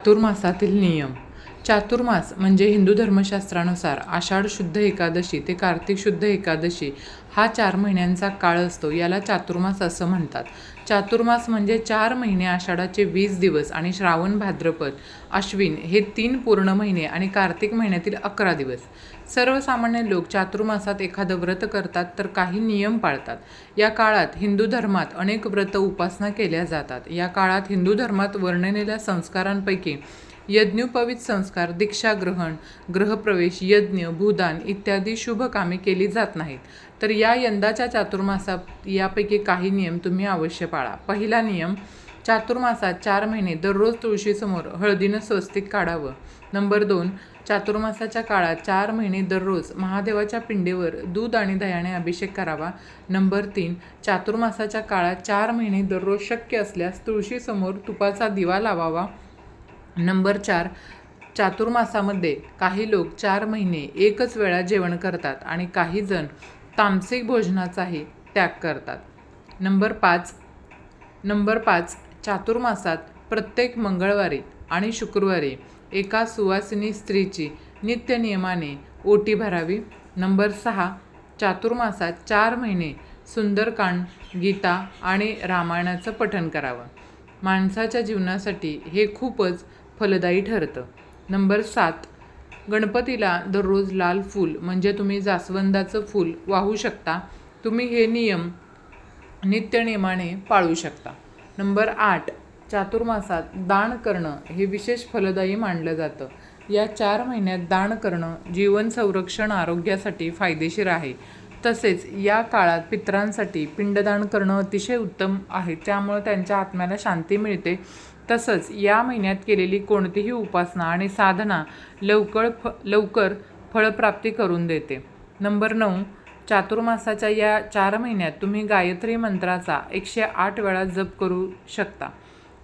चातुर्मासातील नियम. चातुर्मास म्हणजे हिंदू धर्मशास्त्रानुसार आषाढ शुद्ध एकादशी ते कार्तिक शुद्ध एकादशी हा चार महिन्यांचा काळ असतो. याला चातुर्मास असं म्हणतात. चातुर्मास म्हणजे चार महिने आषाढाचे वीस दिवस आणि श्रावण भाद्रपद अश्विन हे तीन पूर्ण महिने आणि कार्तिक महिन्यातील अकरा दिवस. सर्वसामान्य लोक चातुर्मासात एखादं व्रत करतात तर काही नियम पाळतात. या काळात हिंदू धर्मात अनेक व्रत उपासना केल्या जातात. या काळात हिंदू धर्मात वर्णलेल्या संस्कारांपैकी यज्ञोपवित संस्कार दीक्षाग्रहण ग्रहप्रवेश यज्ञ भूदान इत्यादी शुभ कामे केली जात नाहीत. तर या यंदाच्या चातुर्मासात यापैकी काही नियम तुम्ही अवश्य पाळा. पहिला नियम चातुर्मासात चार महिने दररोज तुळशीसमोर हळदीनं स्वस्तिक काढावं. नंबर दोन चातुर्मासाच्या काळात चार महिने दररोज महादेवाच्या पिंडीवर दूध आणि दह्याने अभिषेक करावा. नंबर तीन चातुर्मासाच्या काळात चार महिने दररोज शक्य असल्यास तुळशीसमोर तुपाचा दिवा लावावा. नंबर चार चातुर्मासामध्ये काही लोक चार महिने एकच वेळा जेवण करतात आणि काही जण तामसिक भोजनाचाही त्याग करतात. नंबर पाच नंबर पाच चातुर्मासात प्रत्येक मंगळवारी आणि शुक्रवारी एका सुवासिनी स्त्रीची नित्यनियमाने ओटी भरावी. नंबर सहा चातुर्मासात चार महिने सुंदरकांड गीता आणि रामायणाचं पठण करावं. माणसाच्या जीवनासाठी हे खूपच फलदायी ठरतं. नंबर सात गणपतीला दररोज लाल फूल म्हणजे तुम्ही जास्वंदाचं फूल वाहू शकता. तुम्ही हे नियम नित्यनियमाने पाळू शकता. नंबर आठ चातुर्मासात दान करणं हे विशेष फलदायी मानलं जातं. या चार महिन्यात दान करणं जीवन संरक्षण आरोग्यासाठी फायदेशीर आहे. तसेच या काळात पितरांसाठी पिंडदान करणं अतिशय उत्तम आहे. त्यामुळं त्यांच्या आत्म्याला शांती मिळते. तसंच या महिन्यात केलेली कोणतीही उपासना आणि साधना लवकर फ लवकर फळप्राप्ती करून देते. नंबर नऊ चातुर्मासाच्या या चार महिन्यात तुम्ही गायत्री मंत्राचा एकशे आठ वेळा जप करू शकता.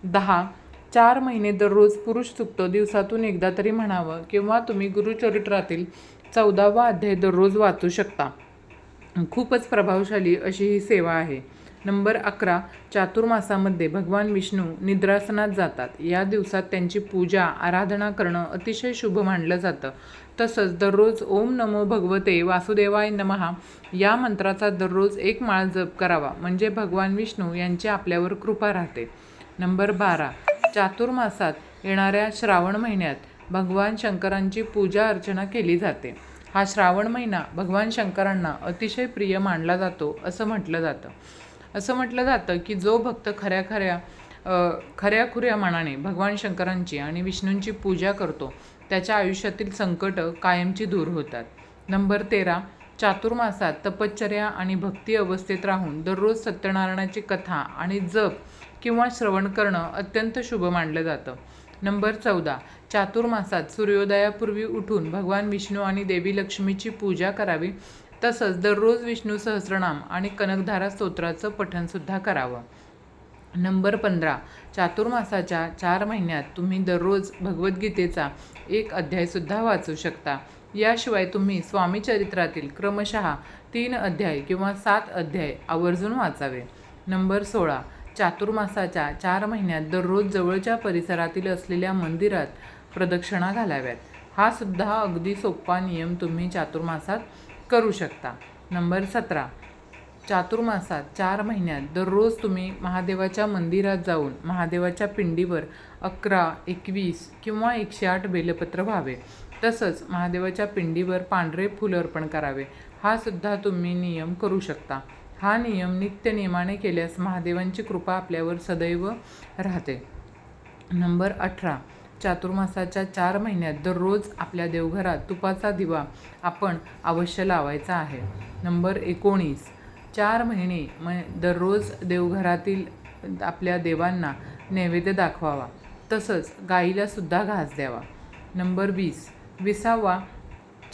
दहा. चार महिने दररोज पुरुष चुकतो दिवसातून एकदा तरी म्हणावं किंवा तुम्ही गुरुचरित्रातील चौदावा अध्याय दररोज वाचू शकता. खूपच प्रभावशाली अशी ही सेवा आहे. नंबर अकरा चातुर्मासामध्ये भगवान विष्णू निद्रासनात जातात. या दिवसात त्यांची पूजा आराधना करणं अतिशय शुभ मानलं जातं. तसंच दररोज ओम नमो भगवते वासुदेवाय नमहा या मंत्राचा दररोज एक माळ जप करावा. म्हणजे भगवान विष्णू यांची आपल्यावर कृपा राहते. नंबर बारा. चातुर्मासात येणाऱ्या श्रावण महिन्यात भगवान शंकरांची पूजा अर्चना केली जाते. हा श्रावण महिना भगवान शंकरांना अतिशय प्रिय मानला जातो असं म्हटलं जातं. असं म्हटलं जातं की जो भक्त खऱ्या खऱ्या खऱ्याखुऱ्या मनाने भगवान शंकरांची आणि विष्णूंची पूजा करतो त्याच्या आयुष्यातील संकटं कायमची दूर होतात. नंबर तेरा. चातुर्मासात तपश्चर्या आणि भक्ती अवस्थेत राहून दररोज सत्यनारायणाची कथा आणि जप किंवा श्रवण करणं अत्यंत शुभ मानलं जातं. नंबर चौदा. चातुर्मासात सूर्योदयापूर्वी उठून भगवान विष्णू आणि देवी लक्ष्मीची पूजा करावी. तसंच दररोज विष्णू सहस्रनाम आणि कनकधारा स्तोत्राचं पठणसुद्धा करावं. नंबर पंधरा. चातुर्मासाच्या चार महिन्यात तुम्ही दररोज भगवद्गीतेचा एक अध्यायसुद्धा वाचू शकता. याशिवाय तुम्ही स्वामी चरित्रातील क्रमशः तीन अध्याय किंवा सात अध्याय आवर्जून वाचावे. नंबर सोळा. चातुर्मासाच्या चार महिन्यात दररोज जवळच्या परिसरातील असलेल्या मंदिरात प्रदक्षिणा घालाव्यात. हा सुद्धा अगदी सोपा नियम तुम्ही चातुर्मासात करू शकता. नंबर सतरा. चातुर्मासात चार महिन्यात दररोज तुम्ही महादेवाच्या मंदिरात जाऊन महादेवाच्या पिंडीवर अकरा एकवीस किंवा एकशे आठ बेलपत्र व्हावे. तसंच महादेवाच्या पिंडीवर पांढरे फुल अर्पण करावे. हा सुद्धा तुम्ही नियम करू शकता. हा नियम नित्यनियमाने केल्यास महादेवांची कृपा आपल्यावर सदैव राहते. नंबर अठरा. चातुर्मासाच्या चार महिन्यात दररोज आपल्या देवघरात तुपाचा दिवा आपण अवश्य लावायचा आहे. नंबर एकोणीस. चार महिने म दररोज देवघरातील आपल्या देवांना नैवेद्य दाखवावा. तसंच गाईलासुद्धा घास द्यावा. नंबर वीस. विसावा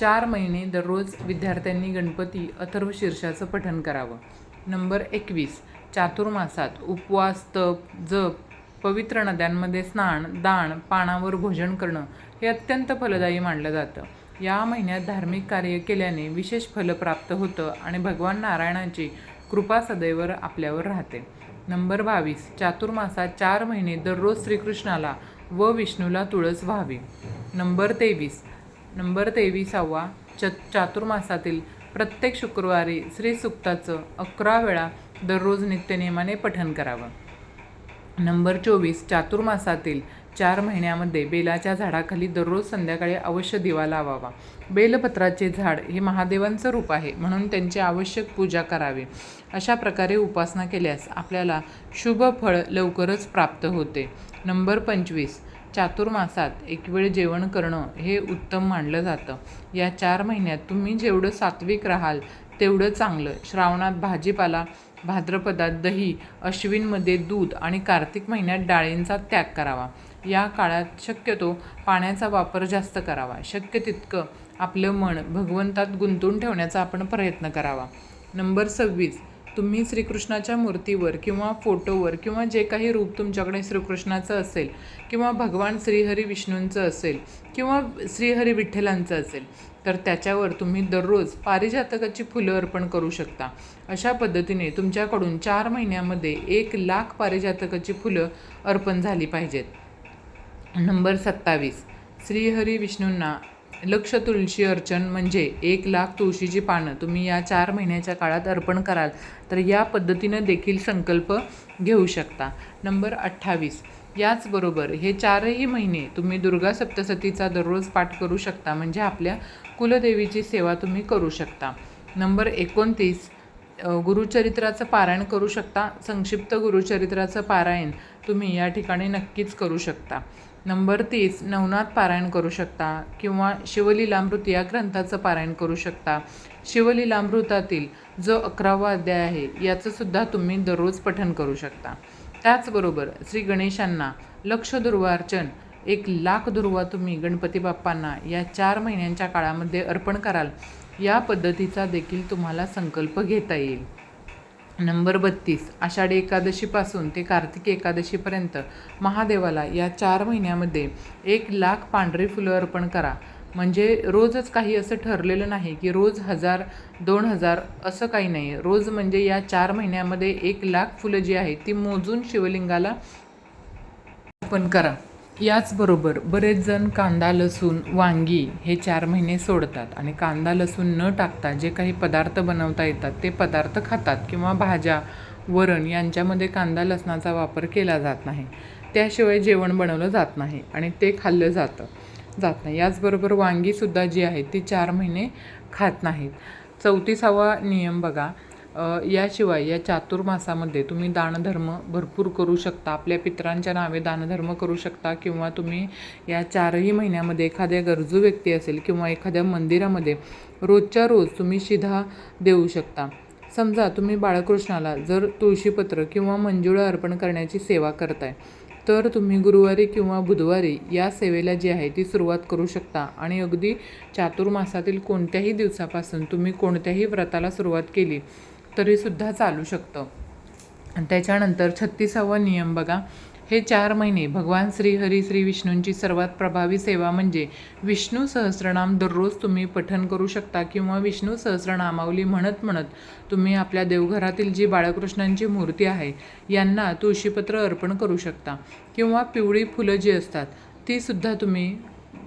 चार महिने दररोज विद्यार्थ्यांनी गणपती अथर्व शीर्षाचं पठण करावं. नंबर एकवीस. चातुर्मासात उपवास तप जप पवित्र नद्यांमध्ये स्नान दान पानावर भोजन करणं हे अत्यंत फलदायी मानलं जातं. या महिन्यात धार्मिक कार्य केल्याने विशेष फल प्राप्त होतं आणि भगवान नारायणाची कृपा सदैव आपल्यावर राहते. नंबर बावीस. चातुर्मासात चार महिने दररोज श्रीकृष्णाला व विष्णूला तुळस व्हावी. नंबर तेवीस. नंबर तेविसावा च चातुर्मासातील प्रत्येक शुक्रवारी श्री सुक्ताचं अकरा वेळा दररोज नित्यनेमाने पठन करावं. नंबर चोवीस चातुर्मासातील चार महिन्यामध्ये बेलाच्या झाडाखाली दररोज संध्याकाळी अवश्य दिवा लावावा. बेलपत्राचे झाड हे महादेवांचं रूप आहे म्हणून त्यांची आवश्यक पूजा करावी. अशा प्रकारे उपासना केल्यास आपल्याला शुभ फळ लवकरच प्राप्त होते. नंबर पंचवीस चातुर्मासात एक वेळ जेवण करणं हे उत्तम मानलं जातं. या चार महिन्यात तुम्ही जेवढं सात्विक राहाल तेवढं चांगलं. श्रावणात भाजीपाला भाद्रपदात दही अश्विनमध्ये दूध आणि कार्तिक महिन्यात डाळींचा त्याग करावा. या काळात शक्यतो पाण्याचा वापर जास्त करावा. शक्य तितकं आपलं मन भगवंतात गुंतवून ठेवण्याचा आपण प्रयत्न करावा. नंबर सव्वीस. तुम्ही श्रीकृष्णाच्या मूर्तीवर किंवा फोटोवर किंवा जे काही रूप तुमच्याकडे श्रीकृष्णाचं असेल किंवा भगवान श्रीहरी विष्णूंचं असेल किंवा श्रीहरी विठ्ठलांचं असेल तर त्याच्यावर तुम्ही दररोज पारिजातकाची फुलं अर्पण करू शकता. अशा पद्धतीने तुमच्याकडून चार महिन्यामध्ये एक लाख पारिजातकाची फुलं अर्पण झाली पाहिजेत. नंबर सत्तावीस. श्रीहरी विष्णूंना लक्ष तुळशी अर्चन म्हणजे एक लाख तुळशीची पानं. तुम्ही या चार महिन्याच्या काळात अर्पण कराल तर या पद्धतीनं देखील संकल्प घेऊ शकता. नंबर अठ्ठावीस. याचबरोबर हे चारही महिने तुम्ही दुर्गा सप्तसतीचा दररोज पाठ करू शकता म्हणजे आपल्या कुलदेवीची सेवा तुम्ही करू शकता. नंबर एकोणतीस. गुरुचरित्राचं पारायण करू शकता. संक्षिप्त गुरुचरित्राचं पारायण तुम्ही या ठिकाणी नक्कीच करू शकता. नंबर तीस नवनाथ पारायण करू शकता किंवा शिवलीलामृत या ग्रंथाचं पारायण करू शकता. शिवलीलामृतातील जो अकरावा अध्याय आहे याचंसुद्धा तुम्ही दररोज पठन करू शकता. त्याचबरोबर श्री गणेशांना लक्ष दुर्वार्चन एक लाख दुर्वा तुम्ही गणपती बाप्पांना या चार महिन्यांच्या काळामध्ये अर्पण कराल या पद्धतीचा देखील तुम्हाला संकल्प घेता येईल. नंबर बत्तीस आषाढी एकादशीपासून ते कार्तिकी एकादशीपर्यंत महादेवाला या चार महिन्यामध्ये एक लाख पांढरी फुलं अर्पण करा. म्हणजे रोजच काही असं ठरलेलं नाही की रोज हजार दोन हजार असं काही नाही. रोज म्हणजे या चार महिन्यामध्ये एक लाख फुलं जी आहेत ती मोजून शिवलिंगाला अर्पण करा. याचबरोबर बरेच जण कांदा लसूण वांगी हे चार महिने सोडतात आणि कांदा लसूण न टाकता जे काही पदार्थ बनवता येतात ते पदार्थ खातात किंवा भाज्या वरण यांच्यामध्ये कांदा लसणाचा वापर केला जात नाही. त्याशिवाय जेवण बनवलं जात नाही आणि ते खाल्लं जातं जात नाही. याचबरोबर वांगीसुद्धा जी आहेत ती चार महिने खात नाहीत. चौतीसावा नियम बघा. याशिवाय या चातुर्मासामध्ये तुम्ही दानधर्म भरपूर करू शकता. आपल्या पितरांच्या नावे दानधर्म करू शकता किंवा तुम्ही या चारही महिन्यामध्ये एखाद्या गरजू व्यक्ती असेल किंवा एखाद्या मंदिरामध्ये रोजच्या रोज तुम्ही शिधा देऊ शकता. समजा तुम्ही बाळकृष्णाला जर तुळशीपत्र किंवा मंजुळा अर्पण करण्याची सेवा करताय तर तुम्ही गुरुवारी किंवा बुधवारी या सेवेला जी आहे ती सुरुवात करू शकता आणि अगदी चातुर्मासातील कोणत्याही दिवसापासून तुम्ही कोणत्याही व्रताला सुरुवात केली तरीसुद्धा चालू शकतं. त्याच्यानंतर छत्तीसावा नियम बघा. हे चार महिने भगवान श्रीहरी श्री विष्णूंची सर्वात प्रभावी सेवा म्हणजे विष्णू सहस्रनाम दररोज तुम्ही पठन करू शकता किंवा विष्णू सहस्रनामावली म्हणत म्हणत तुम्ही आपल्या देवघरातील जी बाळकृष्णांची मूर्ती आहे यांना तुळशीपत्र अर्पण करू शकता. किंवा पिवळी फुलं जी असतात तीसुद्धा तुम्ही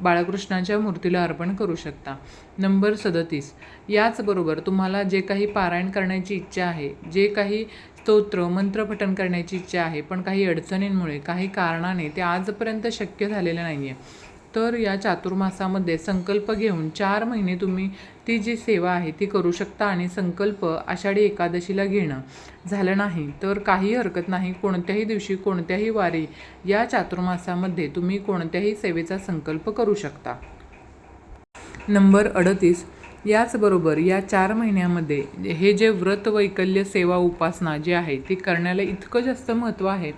बाळकृष्णाच्या मूर्तीला अर्पण करू शकता. नंबर सदतीस. याचबरोबर तुम्हाला जे काही पारायण करण्याची इच्छा आहे जे काही स्तोत्र मंत्रपठण करण्याची इच्छा आहे पण काही अडचणींमुळे काही कारणाने ते आजपर्यंत शक्य झालेलं नाही आहे तर या चातुर्मासामध्ये संकल्प घेऊन चार महिने तुम्ही ती जी सेवा आहे ती करू शकता आणि संकल्प आषाढी एकादशीला घेणं झालं नाही तर काही हरकत नाही. कोणत्याही दिवशी कोणत्याही वारी या चातुर्मासामध्ये तुम्ही कोणत्याही सेवेचा संकल्प करू शकता. नंबर अडतीस. याचबरोबर या चार महिन्यामध्ये हे जे व्रत वैकल्य सेवा उपासना जी आहे ती करण्याला इतकं जास्त महत्त्व आहे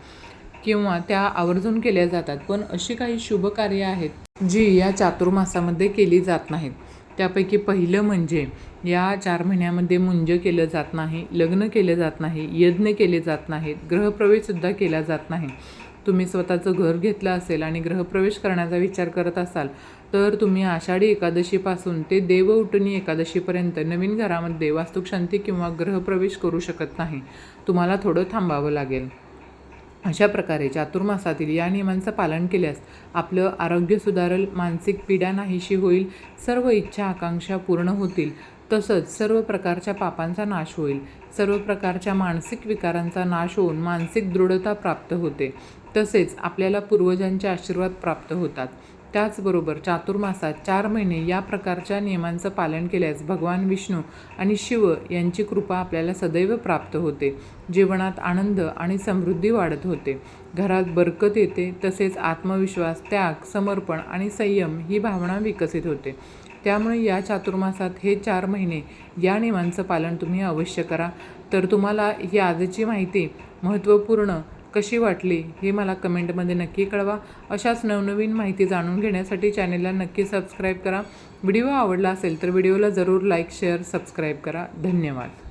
किंवा त्या आवर्जून केल्या जातात. पण अशी काही शुभ कार्य आहेत जी या चातुर्मासामध्ये केली जात नाहीत. त्यापैकी पहिलं म्हणजे या चार महिन्यामध्ये मुंज केलं जात नाही लग्न केलं जात नाही यज्ञ केले जात नाहीत ग्रहप्रवेशसुद्धा केला जात नाही. तुम्ही स्वतःचं घर घेतलं असेल आणि ग्रहप्रवेश करण्याचा विचार करत असाल तर तुम्ही आषाढी एकादशीपासून ते देवउटनी एकादशीपर्यंत नवीन घरामध्ये वास्तुशांती किंवा ग्रहप्रवेश करू शकत नाही. तुम्हाला थोडं थांबावं लागेल. अशा प्रकारे चातुर्मासातील या नियमांचं पालन केल्यास आपलं आरोग्य सुधारल मानसिक पीडा नाहीशी होईल सर्व इच्छा आकांक्षा पूर्ण होतील. तसंच सर्व प्रकारच्या पापांचा नाश होईल. सर्व प्रकारच्या मानसिक विकारांचा नाश होऊन मानसिक दृढता प्राप्त होते. तसेच आपल्याला पूर्वजांचे आशीर्वाद प्राप्त होतात. त्याचबरोबर चातुर्मासात चार महिने या प्रकारच्या नियमांचं पालन केल्यास भगवान विष्णू आणि शिव यांची कृपा आपल्याला सदैव प्राप्त होते. जीवनात आनंद आणि समृद्धी वाढत होते. घरात बरकत येते तसेच आत्मविश्वास त्याग समर्पण आणि संयम ही भावना विकसित होते. त्यामुळे या चातुर्मासात हे चार महिने या नियमांचं पालन तुम्ही अवश्य करा. तर तुम्हाला ही आजची माहिती महत्त्वपूर्ण कशी वाटली हे मला कमेंटमध्ये नक्की कळवा. अशाच नवनवीन माहिती जाणून घेण्यासाठी चॅनेलला नक्की सबस्क्राईब करा. व्हिडिओ आवडला असेल तर व्हिडिओला जरूर लाईक शेअर सबस्क्राईब करा. धन्यवाद.